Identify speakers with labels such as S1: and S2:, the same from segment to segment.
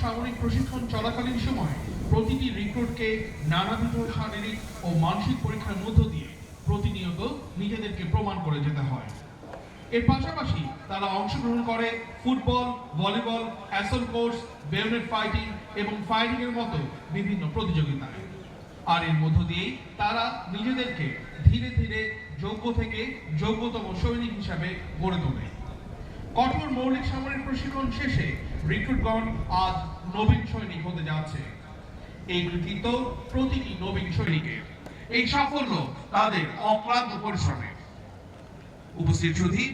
S1: সামরিক প্রশিক্ষণ চলাকালীন সময় প্রতিটি রিক্রুটকে নানাবিধ শারীরিক ও মানসিক পরীক্ষার মধ্য দিয়ে প্রতিনিয়ত নিজেদেরকে প্রমাণ করে যেতে হয়। এর পাশাপাশি তারা অংশগ্রহণ করে football, volleyball, assault course bayonet fighting এবং এর মতো বিভিন্ন প্রতিযোগিতায়। আর এর মধ্য দিয়েই তারা নিজেদেরকে ধীরে ধীরে যোগ্য থেকে যোগ্যতম সৈনিক হিসাবে গড়ে তোলে। কঠোর মৌলিক সামরিক প্রশিক্ষণ শেষে রিক্রুটগণ আজ নবীন সৈনিক হতে যাচ্ছে। এই কৃতিত্ব প্রতিটি নবীন সৈনিকের। এই সাফল্য তাদের অক্লান্ত পরিশ্রমে। উপস্থিত সুধী,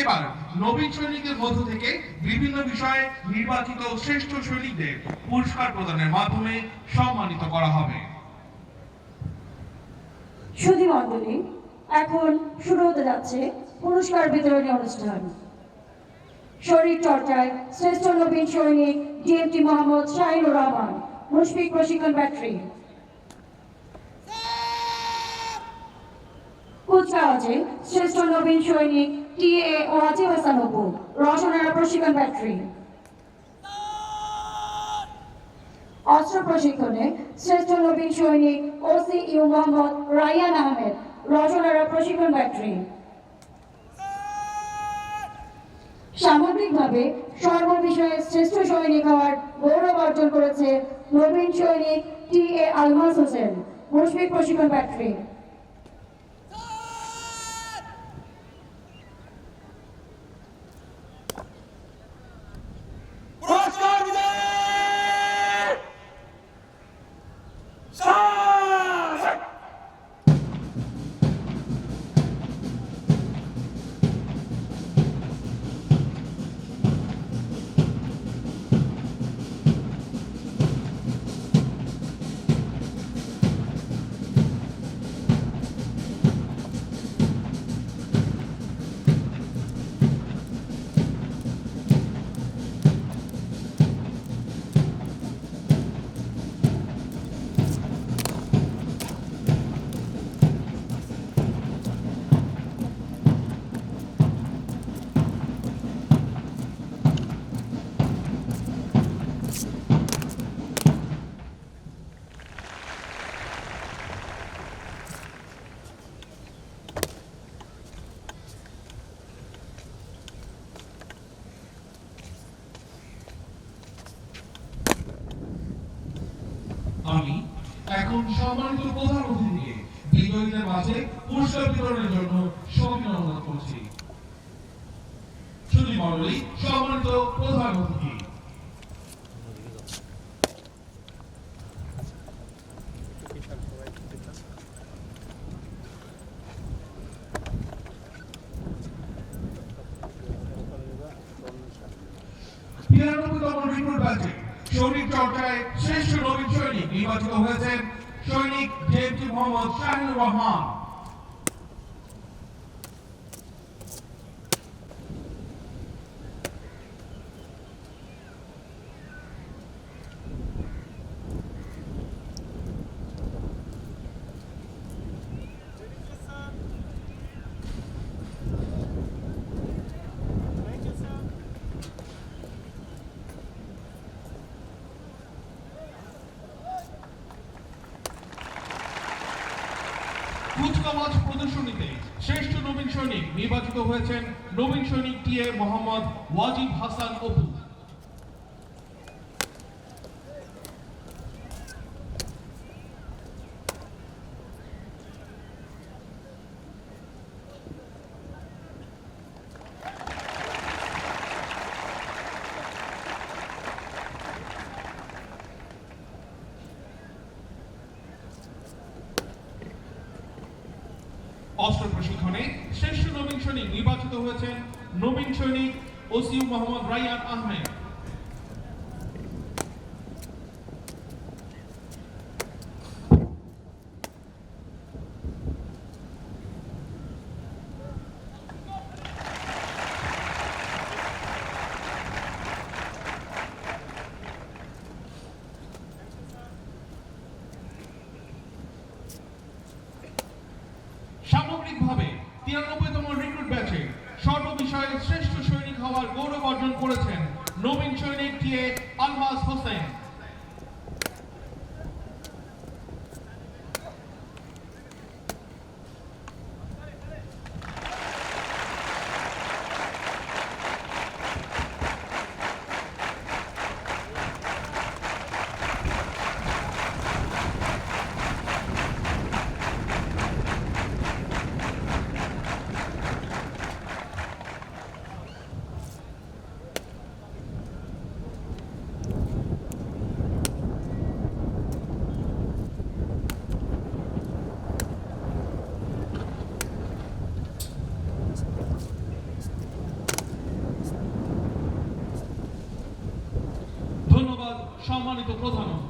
S1: এবার নবীন সৈনিকদের মধ্য থেকে বিভিন্ন বিষয়ে নির্বাচিত শ্রেষ্ঠ সৈনিকদের পুরস্কার প্রদানের মাধ্যমে সম্মানিত করা হবে।
S2: সুধী মণ্ডলী, এখন শুরু হতে যাচ্ছে পুরস্কার বিতরণী অনুষ্ঠান। শরীর চর্চায় শ্রেষ্ঠ নবীন সৈনিক ডিএমটি মোহাম্মদ শাহিনুর রহমান। মুশফিক প্রশিক্ষণ ব্যাটারি। কুচকাওয়াজে শ্রেষ্ঠ নবীন সৈনিক টি এ ওয়াজিব হাসান অপু রসনারা প্রশিক্ষণ ব্যাটারি। অস্ত্র প্রশিক্ষণে শ্রেষ্ঠ নবীন সৈনিক ওসি ইউ মোহাম্মদ রায়ান আহমেদ। রচনারা প্রশিক্ষণ ব্যাটারি। সামগ্রিকভাবে সর্ববিষয়ে শ্রেষ্ঠ সৈনিক হওয়ার গৌরব অর্জন করেছে নবীন সৈনিক টি এ আলমাস হোসেন, মুশফিক প্রশিক্ষণ ব্যাটারি
S1: সম্মানিত প্রধান অতিথিকে বিজয়ীদের মাঝে পুরস্কার বিতরণের জন্য সবিনয় করছি। সুধী মণ্ডলী, সম্মানিত প্রধান অতিথি। তিরানব্বইতম রিক্রুট ব্যাচে সৈনিক চর্চায় শ্রেষ্ঠ নবীন সৈনিক নির্বাচিত হয়েছেন সৈনিক জেএমটি মোহাম্মদ শাহিনুর রহমান। কুচকাওয়াজ প্রদর্শনীতে শ্রেষ্ঠ নবীন সৈনিক নির্বাচিত হয়েছেন নবীন সৈনিক টিএ মোহাম্মদ ওয়াজিব হাসান অপু অস্ত্র প্রশিক্ষণে শ্রেষ্ঠ নবীন সৈনিক নির্বাচিত হয়েছেন নবীন সৈনিক ওসিউ মোহাম্মদ রাইয়ান আহমেদ সামগ্রিকভাবে তিরানব্বইতম রিক্রুট ব্যাচে সর্ববিষয়ে শ্রেষ্ঠ সৈনিক হওয়ার গৌরব অর্জন করেছেন নবীন সৈনিক TA Almaz Hossain. mit Oklahoma.